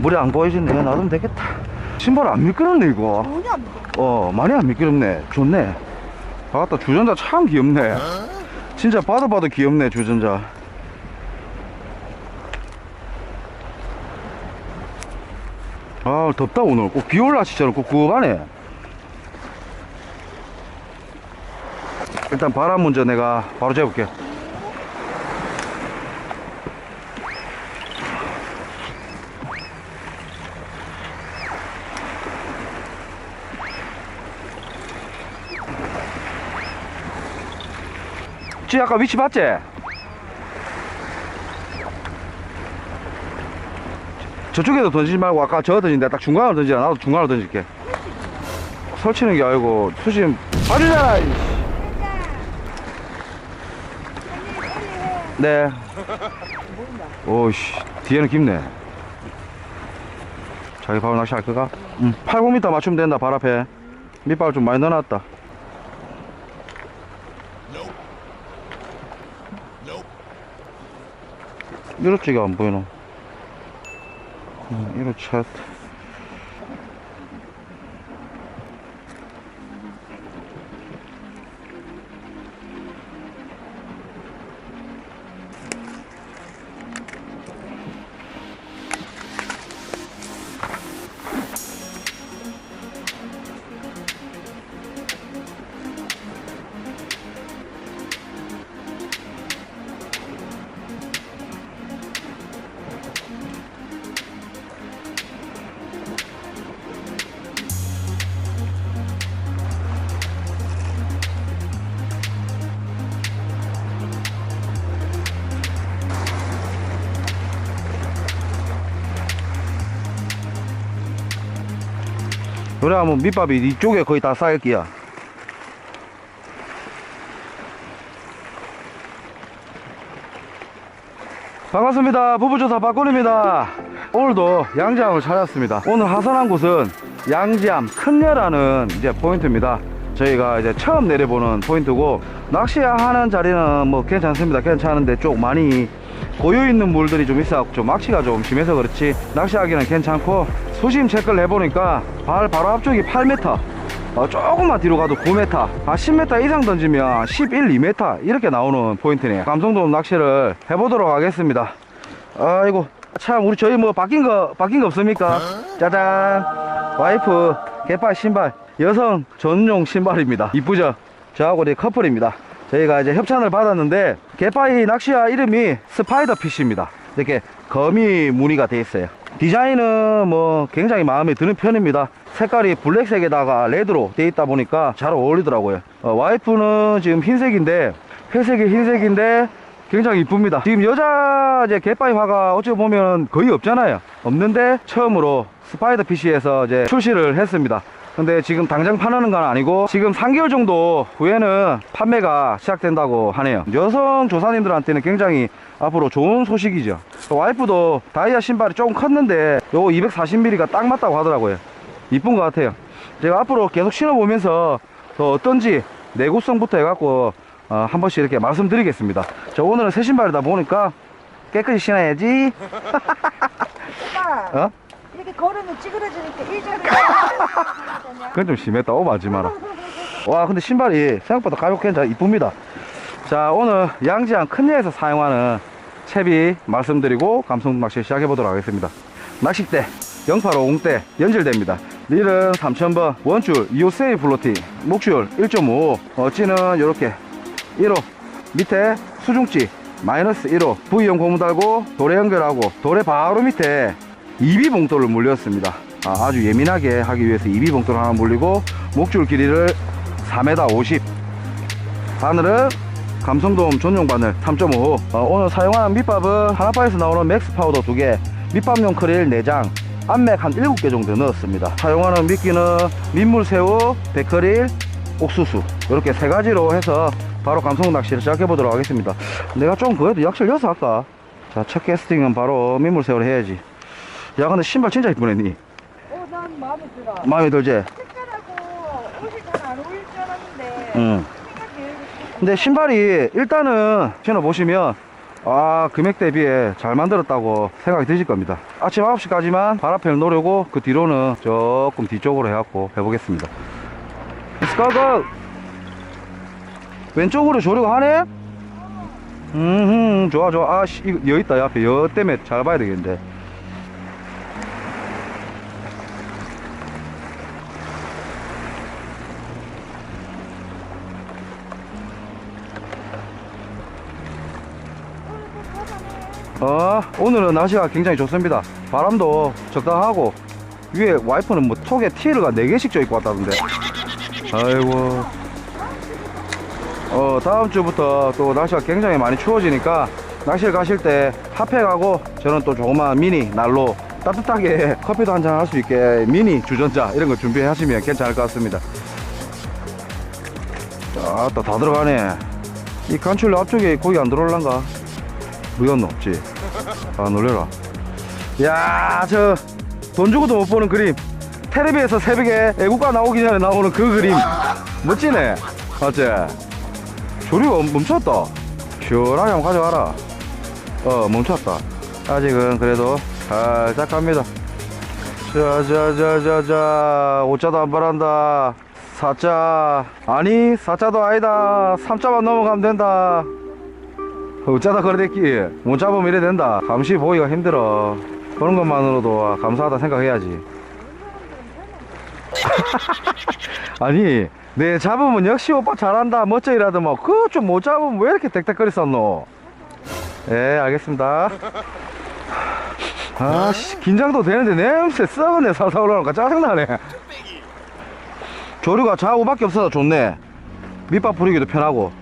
물이 안 보이지네. 놔두면 되겠다. 신발 안 미끄럽네, 이거. 전혀 안 돼. 어, 많이 안 미끄럽네. 좋네. 아따, 주전자 참 귀엽네. 진짜 봐도 봐도 귀엽네, 주전자. 아, 덥다, 오늘. 꼭 비 올라, 진짜로. 꿉꿉하네. 일단 바람 먼저 내가 바로 재볼게. 지 아까 위치 봤지? 저쪽에도 던지지 말고 아까 저 던진데 딱 중간으로 던지라 나도 중간으로 던질게. 설치는 게 아니고 수심 빠지잖아 이씨. 네. 오씨 뒤에는 깊네. 자기 바로 낚시할 거가? 응. 800m 맞추면 된다 발 앞에. 밑발 좀 많이 넣어놨다. 이렇지가 안 보이노 음, 이렇 그래 하면 밑밥이 이쪽에 거의 다 쌓일게야. 반갑습니다. 부부조사 박군입니다. 오늘도 양지암을 찾았습니다. 오늘 하선한 곳은 양지암 큰녀라는 이제 포인트입니다. 저희가 이제 처음 내려보는 포인트고 낚시하는 자리는 뭐 괜찮습니다. 괜찮은데 좀 많이 고유 있는 물들이 좀 있어갖고 좀 낚시가 좀 심해서 그렇지 낚시하기는 괜찮고 수심 체크를 해보니까 발 바로 앞쪽이 8m 어, 조금만 뒤로 가도 9m 아 10m 이상 던지면 11, 2m 이렇게 나오는 포인트네요. 감성돔 낚시를 해보도록 하겠습니다. 아이고 참 우리 저희 뭐 바뀐 거 바뀐 거 없습니까? 짜잔. 와이프 개빨 신발 여성 전용 신발입니다. 이쁘죠? 저하고 우리 커플입니다. 저희가 이제 협찬을 받았는데 개파이 낚시화 이름이 스파이더 피쉬입니다. 이렇게 거미 무늬가 되어 있어요 디자인은 뭐 굉장히 마음에 드는 편입니다. 색깔이 블랙색에다가 레드로 되어 있다 보니까 잘 어울리더라고요. 어, 와이프는 지금 흰색인데 회색이 흰색인데 굉장히 이쁩니다. 지금 여자 이제 개파이화가 어찌 보면 거의 없잖아요. 없는데 처음으로 스파이더 피쉬에서 이제 출시를 했습니다 근데 지금 당장 파는 건 아니고 지금 3개월 정도 후에는 판매가 시작된다고 하네요. 여성 조사님들한테는 굉장히 앞으로 좋은 소식이죠. 와이프도 다이아 신발이 조금 컸는데 요거 240mm가 딱 맞다고 하더라고요. 이쁜 것 같아요. 제가 앞으로 계속 신어보면서 더 어떤지 내구성부터 해갖고 어, 한 번씩 이렇게 말씀드리겠습니다. 저 오늘은 새 신발이다 보니까 깨끗이 신어야지. 어? 이렇게 걸으면 찌그러지니까 일자로. 그건 좀 심했다. 오버하지 마라 와 근데 신발이 생각보다 가볍게 괜찮아. 이쁩니다. 자 오늘 양지항 큰예에서 사용하는 채비 말씀드리고 감성 낚시 시작해 보도록 하겠습니다. 낚싯대 0850대 연질됩니다. 릴은 3000번 원줄 2호 세이 플로팅 목줄 1.5 어찌는 이렇게 1호. 밑에 수중지 마이너스 1호. V형 고무 달고 돌에 연결하고 돌에 바로 밑에 이비 봉돌을 물렸습니다. 아, 주 예민하게 하기 위해서 이비 봉돌 하나 물리고 목줄 길이를 4m 50 바늘은 감성돔 전용 바늘 3.5 어, 오늘 사용한 밑밥은 하나바에서 나오는 맥스 파우더 2개 밑밥용 크릴 4장 안맥 한 7개 정도 넣었습니다. 사용하는 미끼는 민물새우, 백크릴, 옥수수 이렇게 세 가지로 해서 바로 감성 낚시를 시작해 보도록 하겠습니다. 내가 좀 그래도 약실 넣어서 할까? 자 첫 캐스팅은 바로 민물새우를 해야지 야 근데 신발 진짜 이쁘네 니. 어, 난 마음에 들어. 마음에 들지? 색깔하고 옷이 잘안 어울릴 줄 알았는데 응. 근데 신발이 일단은 신어보시면 아 금액 대비에 잘 만들었다고 생각이 드실 겁니다. 아침 9시까지만 바람편을 놓으려고 그 뒤로는 조금 뒤쪽으로 해갖고 해보겠습니다. 스카가 왼쪽으로 조류가 하네? 음 좋아 좋아. 아 씨 이거 여 있다 옆에. 여 때문에 잘 봐야 되겠는데 어, 오늘은 날씨가 굉장히 좋습니다. 바람도 적당하고, 위에 와이퍼는 뭐 톡에 티를 4개씩 져 있고 왔다던데. 아이고. 어, 다음 주부터 또 날씨가 굉장히 많이 추워지니까, 낚시를 가실 때 핫팩하고, 저는 또 조그마한 미니 난로, 따뜻하게 커피도 한잔 할 수 있게 미니 주전자, 이런 거 준비해 하시면 괜찮을 것 같습니다. 자, 다, 다 들어가네. 이 간출 앞쪽에 고기 안 들어올란가? 무였노 없지? 아 놀래라. 야 저 돈 주고도 못 보는 그림. 텔레비에서 새벽에 애국가 나오기 전에 나오는 그 그림. 멋지네. 맞지? 조류가 멈췄다. 시원하게 한번 가져가라. 어 멈췄다. 아직은 그래도 살짝 갑니다. 자자자자자. 오자도 안 바란다. 사자 아니 사자도 아니다. 삼자만 넘어가면 된다 어쩌다 그래댔기. 못 잡으면 이래 된다. 감시 보기가 힘들어. 그런 것만으로도 감사하다 생각해야지. 아니 내 잡으면 역시 오빠 잘한다. 멋져 이라더만. 그거 좀 못 잡으면 왜 이렇게 땡땡거리 썼노? 예 알겠습니다. 아씨 긴장도 되는데 냄새 썩은 내 살살 올라오니까 짜증나네. 조류가 좌우밖에 없어서 좋네. 밑밥 부리기도 편하고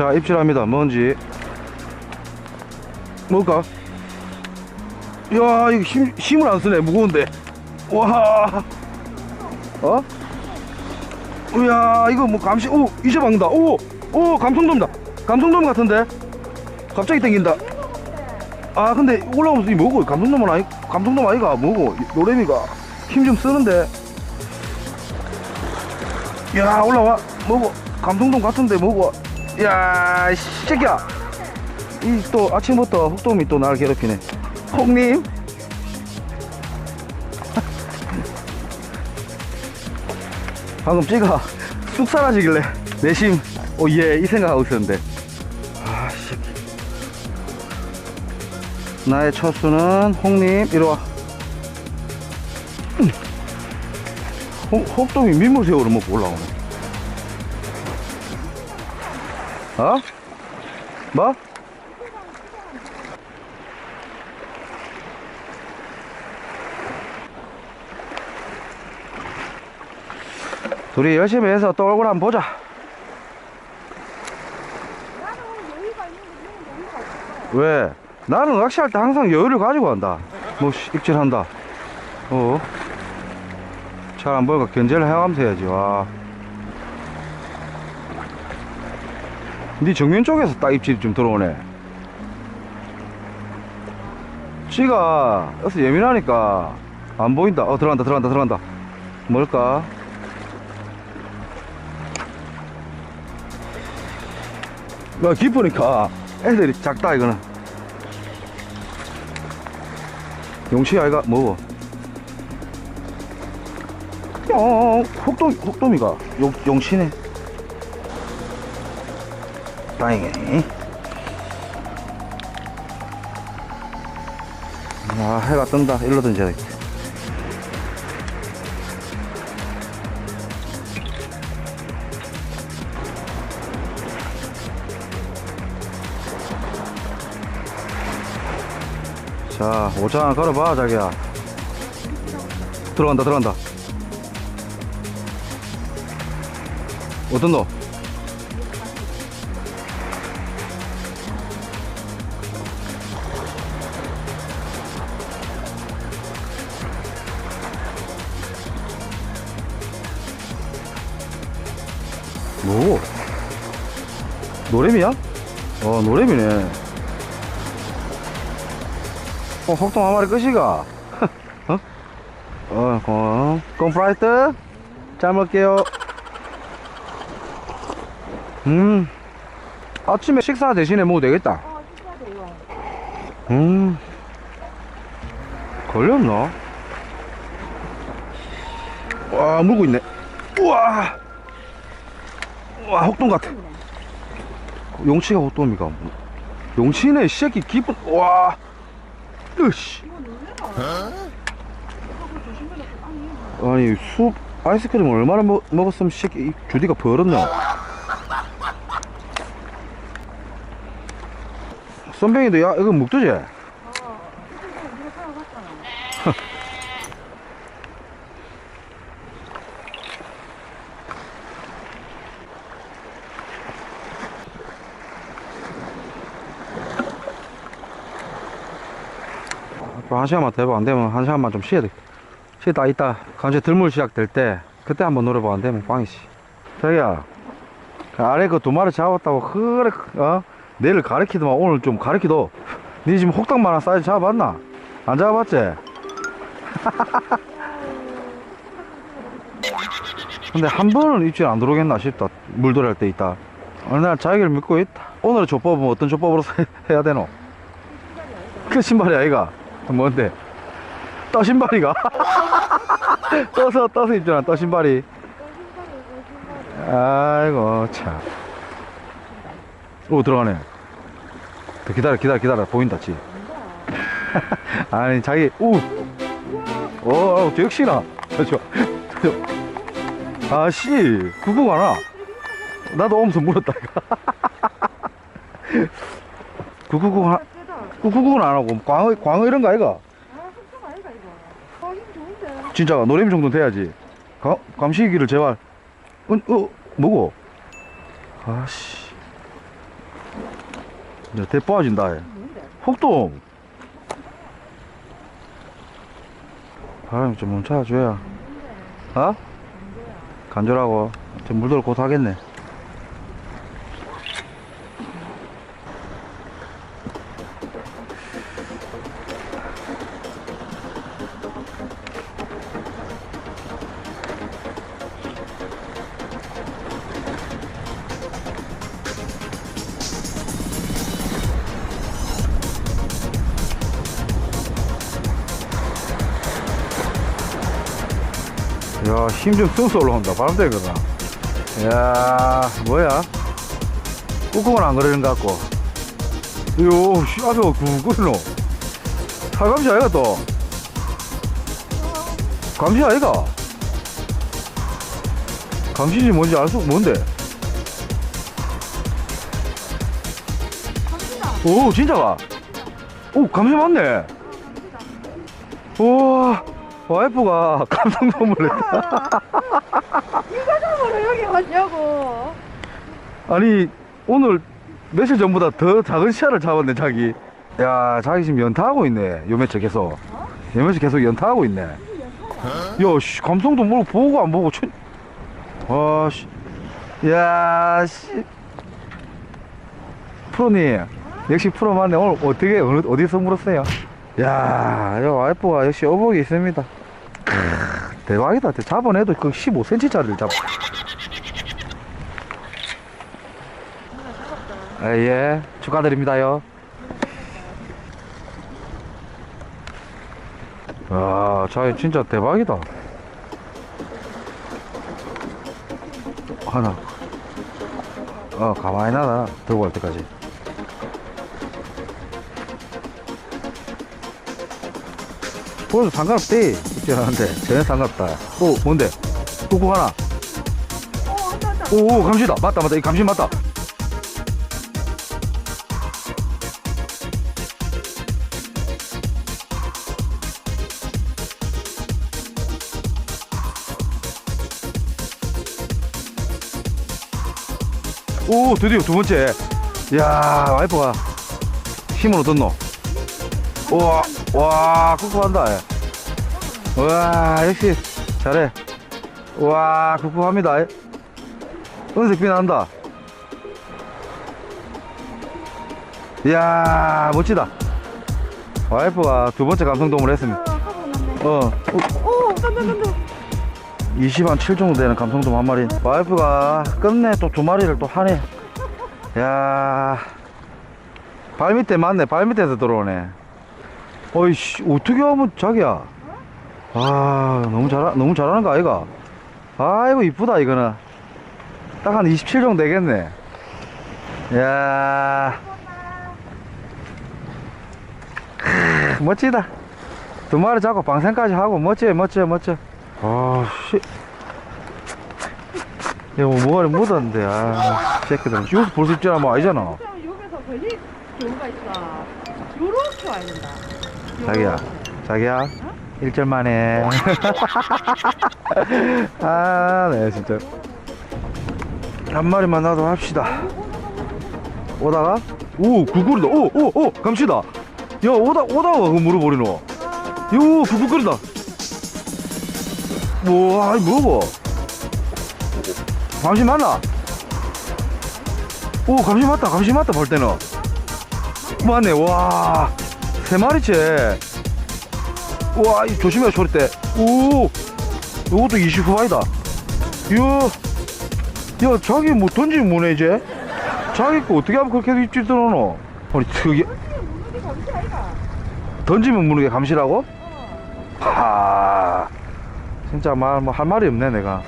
자 입질합니다. 뭔지. 뭘까? 야 이거 힘, 힘을 안 쓰네. 무거운데. 와. 어? 이야 이거 뭐 감시 오 막는다. 오오 감성돔다. 감성돔 같은데? 갑자기 땡긴다. 아 근데 올라오면서 이 뭐고? 감성돔은 아니 감성돔 아이가 뭐고? 노래미가 힘 좀 쓰는데. 야 올라와. 뭐고? 감성돔 같은데 뭐고 야, 이 새끼야. 이 또 아침부터 혹돔이 또 나를 괴롭히네. 혹님. 방금 찌가 쑥 사라지길래 내심 오예 이 생각하고 있었는데 아 새끼 나의 첫 수는 홍님 이리 와 음. 혹, 혹돔이 민물새우를 먹고 올라오네 어? 뭐? 둘이 열심히 해서 또 얼굴 한번 보자. 왜? 나는 낚시할 때 항상 여유를 가지고 간다. 뭐, 씨, 입질한다. 어? 잘 안 보니까 견제를 해가면서 해야지, 와. 니 정면 쪽에서 딱 입질이 좀 들어오네. 쥐가 여기서 예민하니까 안 보인다. 어, 들어간다, 들어간다, 들어간다. 뭘까? 야, 깊으니까 애들이 작다, 이거는. 용치 아이가 뭐고? 어, 혹돔, 혹돔이가 용, 용치네. 다행이네. 아, 해가 뜬다. 일로 던져야겠다. 자, 하나 걸어봐, 자기야. 들어간다, 들어간다. 어떤 너? 노래미야? 어, 노래미네. 어, 혹동 한 마리 끝이가? 어? 어, 어, 콘프라이트? 잘 먹게요. 음, 아침에 식사 대신에 먹어도 되겠다. 어, 돼요. 음, 걸렸나? 와, 물고 있네. 우와! 와, 혹동 같아. 용치가 혹동입니까? 용치네, 이 새끼 기쁜, 와! 으씨! 아니, 숲 아이스크림 얼마나 먹, 먹었으면 이 새끼 이 주디가 벌었냐? 선배님도 야, 이거 먹더지? 어, 이렇게 네가 사러 갔잖아. 앞으로 한 시간만 더 해봐. 안 되면 한 시간만 좀 쉬어야 돼. 쉬다 이따 감시 들물 시작될 때 그때 한번 노려봐. 안 되면 꽝이지. 자기야, 그 아래 그 두 마리 잡았다고 그래 어? 내일 가르치더만 오늘 좀 가르치도. 니 지금 혹당만한 사이즈 잡아봤나? 안 잡아봤지? 근데 한 번은 입질 안 들어오겠나 싶다. 물돌이 할때 있다. 어느 날 자기를 믿고 있다. 오늘의 조법은 어떤 조법으로 해야 되노? 그 신발이 아이가 뭔데. 떠 신발이가? 떠서 떠서 입잖아 떠 신발이. 아이고 참 오 들어가네. 더 기다려 기다려 기다려. 보인다 지. 아니 자기 우오 어, 역시나. 저 아씨 그거 가나? 나도 오면서 물었다 구구구 하 세다. 구구구는 안 하고 광어 광어 이런 거 아이가 아, 속도가 아니다, 이거. 아, 힘 좋은데. 진짜 노래미 정도 돼야지. 가, 감시기를 제발. 어, 어, 뭐고? 아씨. 이제 대 빠진다. 얘. 뭔데? 혹동. 바람이 좀 멈춰줘야. 어? 간절하고. 저 물들 곧 하겠네. 힘좀 쏘서 올라온다. 바람 때거든. 야, 뭐야? 꾹꾹은 안 그러는 것 같고. 요, 씨, 아주 구구노. 살감시 아이가 또. 감시 아이가? 감시지 뭔지 알 수, 뭔데? 오, 진짜가? 오, 감시 맞네. 우와, 와이프가 감성 선물했다. 이거 잡으러 여기 왔냐고. 아니 오늘 며칠 전보다 더 작은 시야를 잡았네 자기. 야 자기 지금 연타하고 있네 요 며칠 계속. 요 며칠 계속 연타하고 있네. 야 씨 감성도 뭐 보고 안 보고 천... 와씨. 야 씨. 프로님 역시 프로 맞네. 오늘 어떻게 어디서 물었어요? 야 저 와이프가 역시 어복이 있습니다. 크, 대박이다 잡아내도 그 15cm짜리를 잡아 아, 예, 축하드립니다요. 와, 자, 진짜 대박이다. 하나. 어, 가만히 놔라. 들고 갈 때까지. 그래도 상관없대. 있지 않은데. 전혀 상관없다. 오, 뭔데? 꾹꾹 하나. 어, 왔다, 왔다. 오, 오, 감시다. 맞다, 맞다. 이 감시 맞다. 오, 드디어 두 번째. 야, 와이프가 힘을 얻었노. 우와, 와, 꾹꾹한다. 와, 역시 잘해. 와, 꾹꾹합니다. 은색 빛 난다. 이야, 멋지다. 와이프가 두 번째 감성돔을 했습니다. 있는데. 어, 오, 딴딴딴딴. 20한 7 정도 되는 감성돔 한 마리. 와이프가 끝내 또 두 마리를 또 하네. 야, 발 밑에 맞네. 발 밑에서 들어오네. 어이씨, 어떻게 하면 자기야? 아, 너무 잘, 너무 잘하는 거 아이가? 아이고, 이쁘다, 이거는. 딱 한 27 정도 되겠네. 야 크, 멋지다. 두 마리 잡고 방생까지 하고, 멋져, 멋져, 멋져. 아, 씨. 이거 뭐, 뭐가 묻었는데, 아, 새끼들. 여기서 볼 수 있잖아, 뭐, 아니잖아. 여기서 걸릴 경우가 있어. 요렇게 와야 된다. 자기야, 자기야, 일절 만에. 아, 네, 진짜. 한 마리만 놔도 합시다. 오다가, 오, 구글이다. 오, 오, 오, 감시다. 야, 오다, 오다가 그 물어버리노. 요, 구글거린다. 와, 이 뭐고? 감시 맞나? 오, 감시 맞다, 감시 맞다, 볼 때는. 맞네, 와. 세 마리째. 이 조심해, 소리 때. 오, 요것도 20 후반이다. 야, 야, 자기 뭐 던지면 뭐네, 이제? 자기 거 어떻게 하면 그렇게 입질 게 감시 아이가. 던지면 무는 게 감시라고? 하, 진짜 말, 뭐, 할 말이 없네, 내가.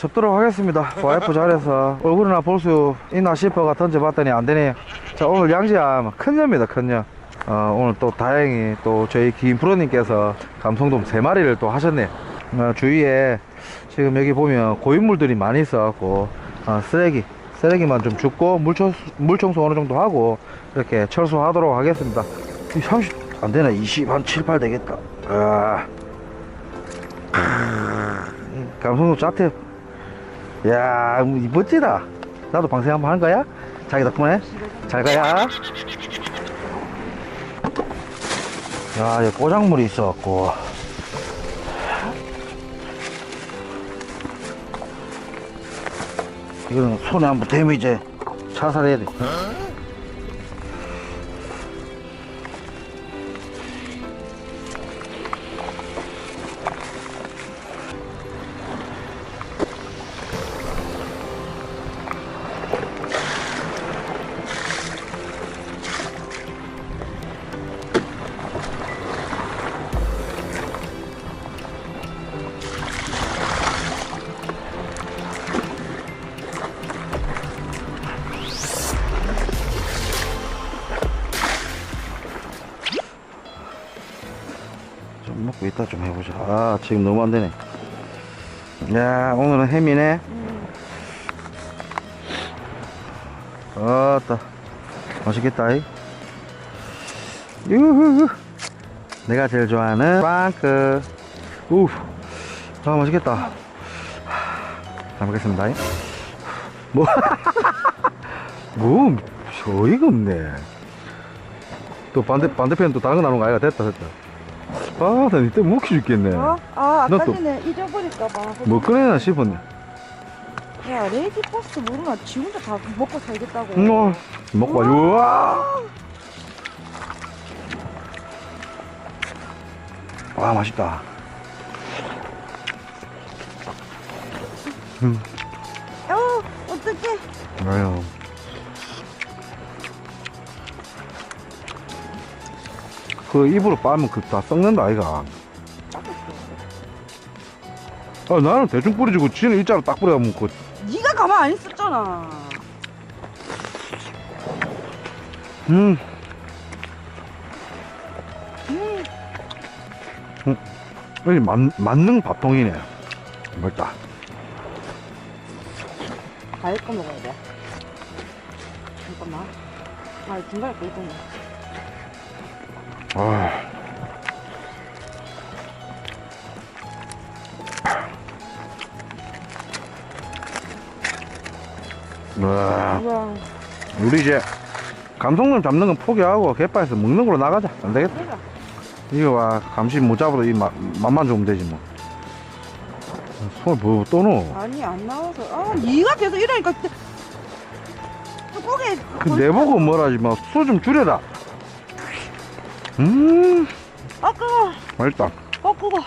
접도록 하겠습니다. 와이프 잘해서 얼굴이나 볼 수 있나 싶어가 던져봤더니 안 되네요. 자, 오늘 양지암 큰녀입니다, 큰녀. 어, 오늘 또 다행히 또 저희 김프로님께서 감성돔 세 마리를 또 하셨네요. 어, 주위에 지금 여기 보면 고인물들이 많이 있어갖고, 어, 쓰레기, 쓰레기만 좀 줍고 물청소, 물청소 어느 정도 하고 이렇게 철수하도록 하겠습니다. 이 30, 안 되나? 20, 한 7, 8 되겠다. 아. 감성돔 짝태 야, 뭐, 멋지다. 나도 방생 한번 하는 거야? 자기 덕분에? 잘 가야. 야, 여기 꼬작물이 있어갖고. 이거는 손에 한번 대면 이제 자살해야 돼. 이따 좀 해보자. 아, 지금 너무 안 되네. 야, 오늘은 햄이네. 아따. 맛있겠다, 이. 유후. 내가 제일 좋아하는 프랑크. 우. 아, 맛있겠다. 잘 먹겠습니다. 이. 뭐, 뭐, 어이가 없네. 또 반대, 반대편 또 다른 거 나오는 거 아이가? 됐다, 됐다. 아, 나 이때 못 키죽겠네. 어? 아, 너 아까 또- 전에 잊어버릴까봐. 뭐 꺼내나 싶었네. 야, 레이디 버스 모르나 지 혼자 다 먹고 살겠다고. 뭐, 먹고 와. 우와. 와, 맛있다. 어, 어떡해. 아유. 그 입으로 빨면 그 다 썩는다, 아이가. 아, 나는 대충 뿌려주고 지는 일자로 딱 뿌려가면 그 네가 가만 안 있었잖아. 음. 음. 여기 만, 만능 밥통이네. 맛있다. 과일 거 먹어야 돼. 잠깐만. 아, 중간에 거 있던데. 아. 와. 우와. 우리 이제 감성놈 잡는 건 포기하고 갯바에서 먹는 걸로 나가자. 안 되겠다. 이거 와 감시 못 잡아도 이 맛, 맛만 좋으면 되지 뭐. 손을 뭐또 넣어? 아니 안 나와서. 아 니가 계속 이러니까. 뚜껑에. 그, 그 내보고 뭐라지 뭐, 마술좀 줄여라. 음. 아까워. 맛있다. 어, 뜨거